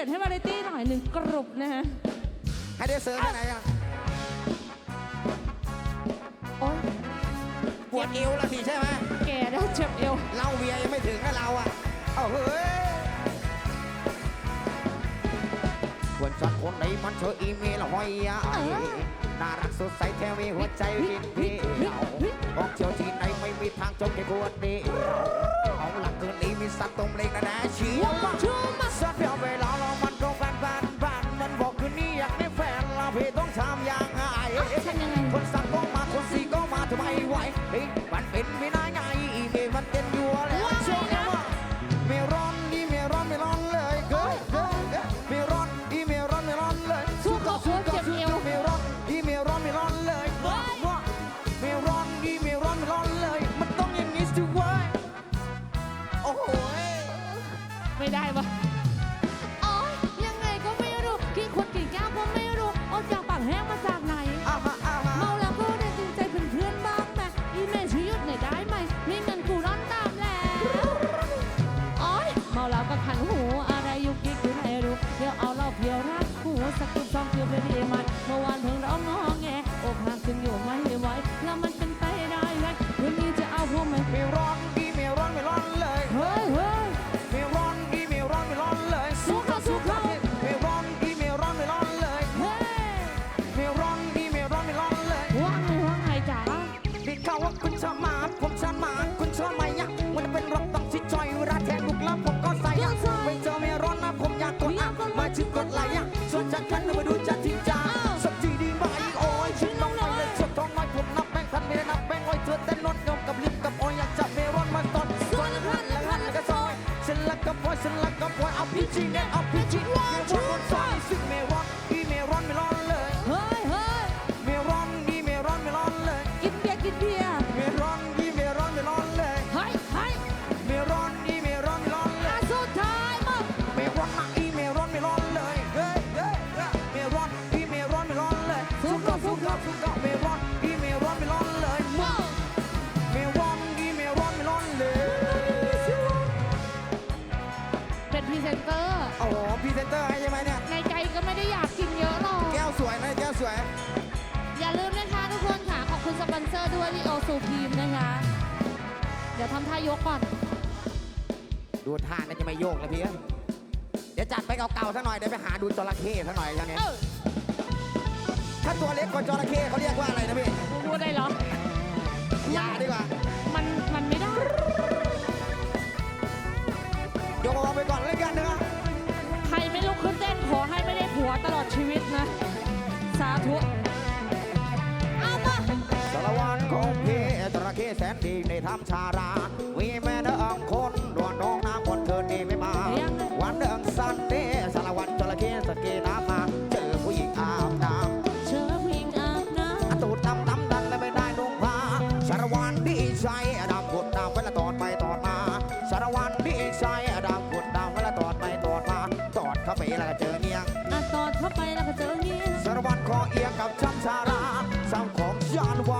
ลี่ยนให้วาไรตี้หน่อยหนึ่งกรุบนะฮะ ให้ได้เซิร์ฟที่ไหนอะโอ๊ยปวดเอวละสิใช่ไหมแกได้เจ็บเอว เราเบียร์ยังไม่ถึงนะเราอะเอาเฮ้ยควรจัดคนไหนมันเธออีเมลหอยอะน่ารักสดใสแท้มีหัวใจวินพี่เอาบอกเที่ยวที่ไหนไม่มีทางจบแค่ควรดีเอาหลังคืนนี้มีสัตว์ตรงเล็กนะนะเชียวชูมาสักเดียว นเซอร์ด้วยลีโอซูพีมนะคะ เดี๋ยวทำท่ายกก่อน ดูท่าน่าจะไม่โยกแล้วพี่เอ้ยเดี๋ยวจัดไปเก่าๆสักหน่อย เดี๋ยวไปหาดูจระเข้สักหน่อยอย่างนี้เออถ้าตัวเล็กกว่าจระเข้เขาเรียกว่าอะไรนะพี่พูดได้เหรอยาดีกว่า มันมันไม่ได้ ยกเอาไปก่อนแล้วกันนะครับใครไม่ลุกขึ้นเต้นขอให้ไม่ได้ผัวตลอดชีวิตนะ สาธุำชาราวีแม่เดิงคนดวนน้องน้ำคนเธอนี่ไม่มา วันเดิงสันเดสารวัตรจระเข้สกีน้ำมาเจอผู้หญิงอาบน้เชิญพิงอาบน้ำตูดดำดำดันและไม่ได้นุ่งผ้าสารวัตรดีใจดำผุดดำเวลาตอดไปตอดมาสารวัตรดีใจดำผุดดำเวลาตอดไปตอดมาตอดเข้าไปแล้วก็เจอเนียงำอะตอดเข้าไปแล้วก็เจอเงี้ยสารวัตรขอเอียงกับช้ำชาราสามของยานวา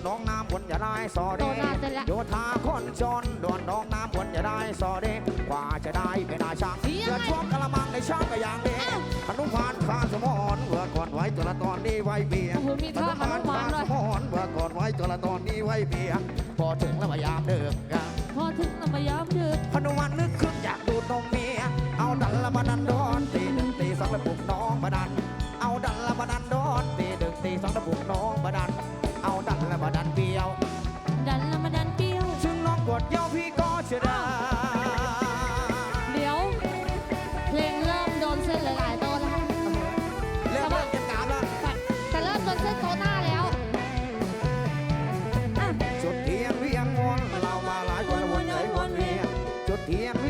วนน้องน้ำบนอย่าได้สอเดโต๊ะหน้าเสร็จแล้วโยธาคอนจอนดวนน้องน้ำบนอย่าได้สอเดกว่าจะได้เป็นอาช่างเลี้ยงจะไงช่วงกะละมังในช่างก็อย่างเด็กอ้าวอนุพานข้าสมอนเมื่อก่อนไว้ตัวละตอนนี้ไว้เบียร์โอ้โหมีท่าอนุบาลด้วยข้สมอนเมื่อก่อนไว้ตัวละตอนนี้ไว้เบียร์พอถึงแล้วพยายามเดิกกันพอถึงเรามายามดึกพนุวันนึกขึ้นอยากดูดนมเมียเอาดันละมาดันดอน พี่ก็เชื่อได้เดี๋ยว เพลงเริ่มโดนเส้นหลายๆโต๊ะแล้ว เริ่มเริ่มจะกราบแล้วแต่แต่เริ่มโดนเส้นโต๊ะหน้าแล้วอะจุดเทียนเวียนวนเรามาหลายคนละวนเอ๋ยวนเวียนจุดเทียนเวียน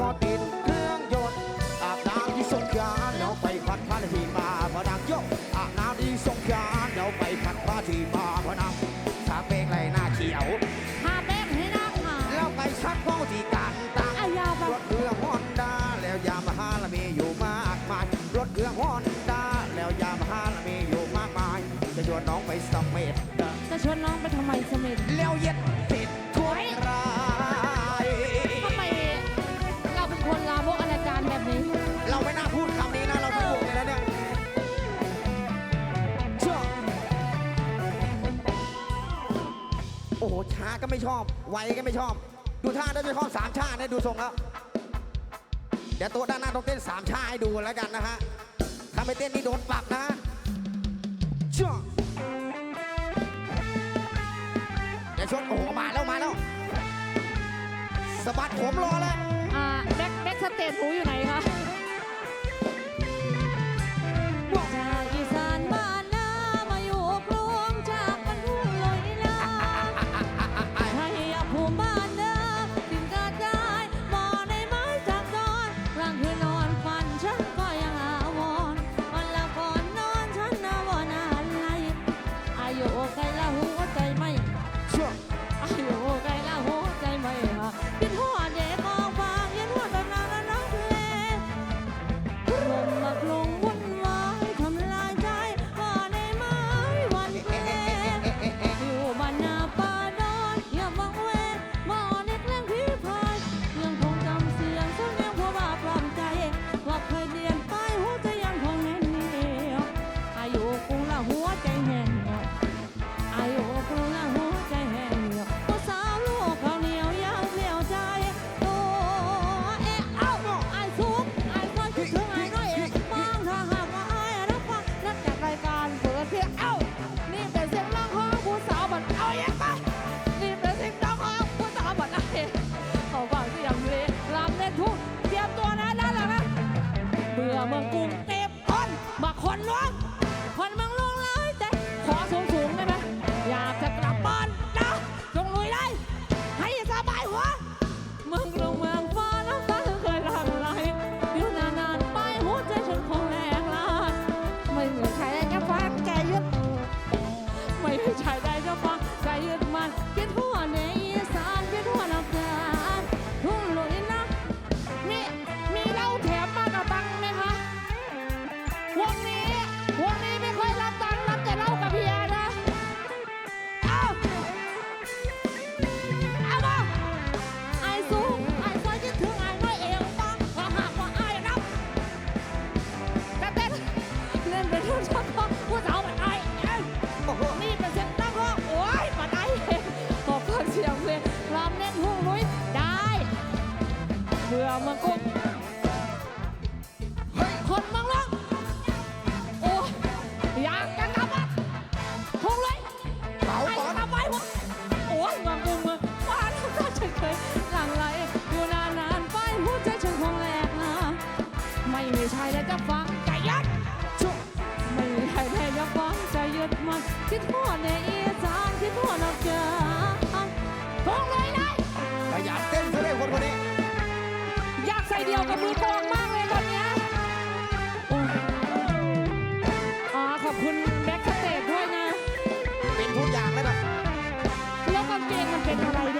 ก็ติดเครื่องยนต์อาบน้ำที่สงขลาแล้วไปพัดพาที่มาพนังยกอาบน้ำที่สงขลาแล้วไปพัดพาที่มาพนังสาเปกไรหน้าเขียวพาเป็กให้น้าขาแล้วไปชักพ่อที่กันตังยาวเครื่องฮอนด้าแล้วยามาฮาละมีอยู่มากมายรถเครื่องฮอนด้าแล้วยามาฮาละมีอยู่มากมายจะชวนน้องไปสมัครจะชวนน้องไปทำไมส โหช้าก็ไม่ชอบ ไวก็ไม่ชอบ ดูท่าได้ไม่ชอบสามชาตินะดูทรงแล้วเดี๋ยวตัวด้านหน้าต้องเต้นสามชาให้ดูแล้วกันนะฮะถ้าไม่เต้นนี่โดนปรับนะเชื่อเดี๋ยวชนโอ้มาแล้วมาแล้วสะบัดผมรอแล้วอ่าแบ็คแบ็คสเตจหูอยู่ไหนคะ Yeah. อกกับมือกลองมากเลยตอนนี้โอ้ยอ๋อขอบคุณแบ็คสเตจด้วยนะ เป็นทุกอย่างเลยแบบแล้วกางเกงมันเป็นอะไรเนี่ย